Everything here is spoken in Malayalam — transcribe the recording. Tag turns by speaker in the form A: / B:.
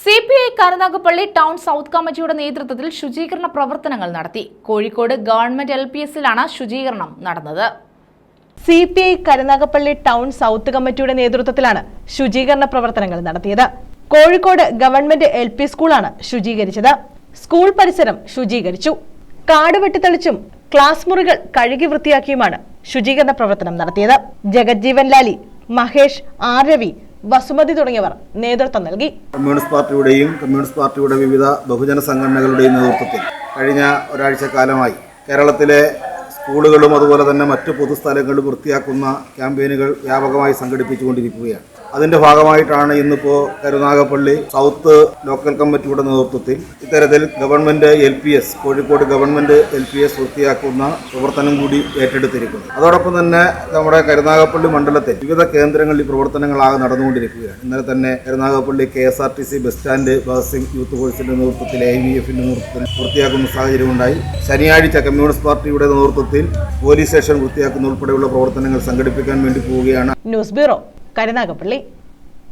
A: C P I Karunagappally town south കമ്മിറ്റിയുടെ നേതൃത്വത്തിൽ ശുചീകരണ പ്രവർത്തനങ്ങൾ നടത്തി. കോഴിക്കോട് ഗവൺമെന്റ് എൽ പി എസിലാണ് ശുചീകരണം നടന്നത്.
B: C P I Karunagappally town south കമ്മിറ്റിയുടെ നേതൃത്വത്തിലാണ് ശുചീകരണ പ്രവർത്തനങ്ങൾ നടത്തിയത്. കോഴിക്കോട് ഗവൺമെന്റ് എൽ പി സ്കൂളാണ് ശുചീകരിച്ചത്. സ്കൂൾ പരിസരം ശുചീകരിച്ചു. കാട് വെട്ടിത്തെളിച്ചും ക്ലാസ് മുറികൾ കഴുകി വൃത്തിയാക്കിയുമാണ് ശുചീകരണ പ്രവർത്തനം നടത്തിയത്. ജഗജ്ജീവൻ ലാലി മഹേഷ് ആർ രവി വസുമതി തുടങ്ങിയവർ നേതൃത്വം നൽകി.
C: കമ്മ്യൂണിസ്റ്റ് പാർട്ടിയുടെയും കമ്മ്യൂണിസ്റ്റ് പാർട്ടിയുടെ വിവിധ ബഹുജന സംഘടനകളുടെയും നേതൃത്വത്തിൽ കഴിഞ്ഞ ഒരാഴ്ച കാലമായി കേരളത്തിലെ സ്കൂളുകളും അതുപോലെ തന്നെ മറ്റ് പൊതുസ്ഥലങ്ങളും വൃത്തിയാക്കുന്ന ക്യാമ്പയിനുകൾ വ്യാപകമായി സംഘടിപ്പിച്ചുകൊണ്ടിരിക്കുകയാണ്. അതിന്റെ ഭാഗമായിട്ടാണ് ഇന്നിപ്പോ കരുനാഗപ്പള്ളി സൗത്ത് ലോക്കൽ കമ്മിറ്റിയുടെ നേതൃത്വത്തിൽ ഇത്തരത്തിൽ government L P S Kozhikode government L P S വൃത്തിയാക്കുന്ന പ്രവർത്തനം കൂടി ഏറ്റെടുത്തിരിക്കുന്നു. അതോടൊപ്പം തന്നെ നമ്മുടെ കരുനാഗപ്പള്ളി മണ്ഡലത്തിൽ വിവിധ കേന്ദ്രങ്ങളിൽ ഈ പ്രവർത്തനങ്ങളാകെ നടന്നുകൊണ്ടിരിക്കുകയാണ്. ഇന്നലെ തന്നെ Karunagappally K S R T C bus stand buzzing youth കോഴ്സിന്റെ നേതൃത്വത്തിൽ എ വി എഫിന്റെ നേതൃത്വത്തിൽ വൃത്തിയാക്കുന്ന സാഹചര്യമുണ്ടായി. ശനിയാഴ്ച കമ്മ്യൂണിസ്റ്റ് പാർട്ടിയുടെ നേതൃത്വത്തിൽ പോലീസ് സ്റ്റേഷൻ വൃത്തിയാക്കുന്ന ഉൾപ്പെടെയുള്ള പ്രവർത്തനങ്ങൾ സംഘടിപ്പിക്കാൻ വേണ്ടി പോവുകയാണ്.
B: News bureau Karunagappally.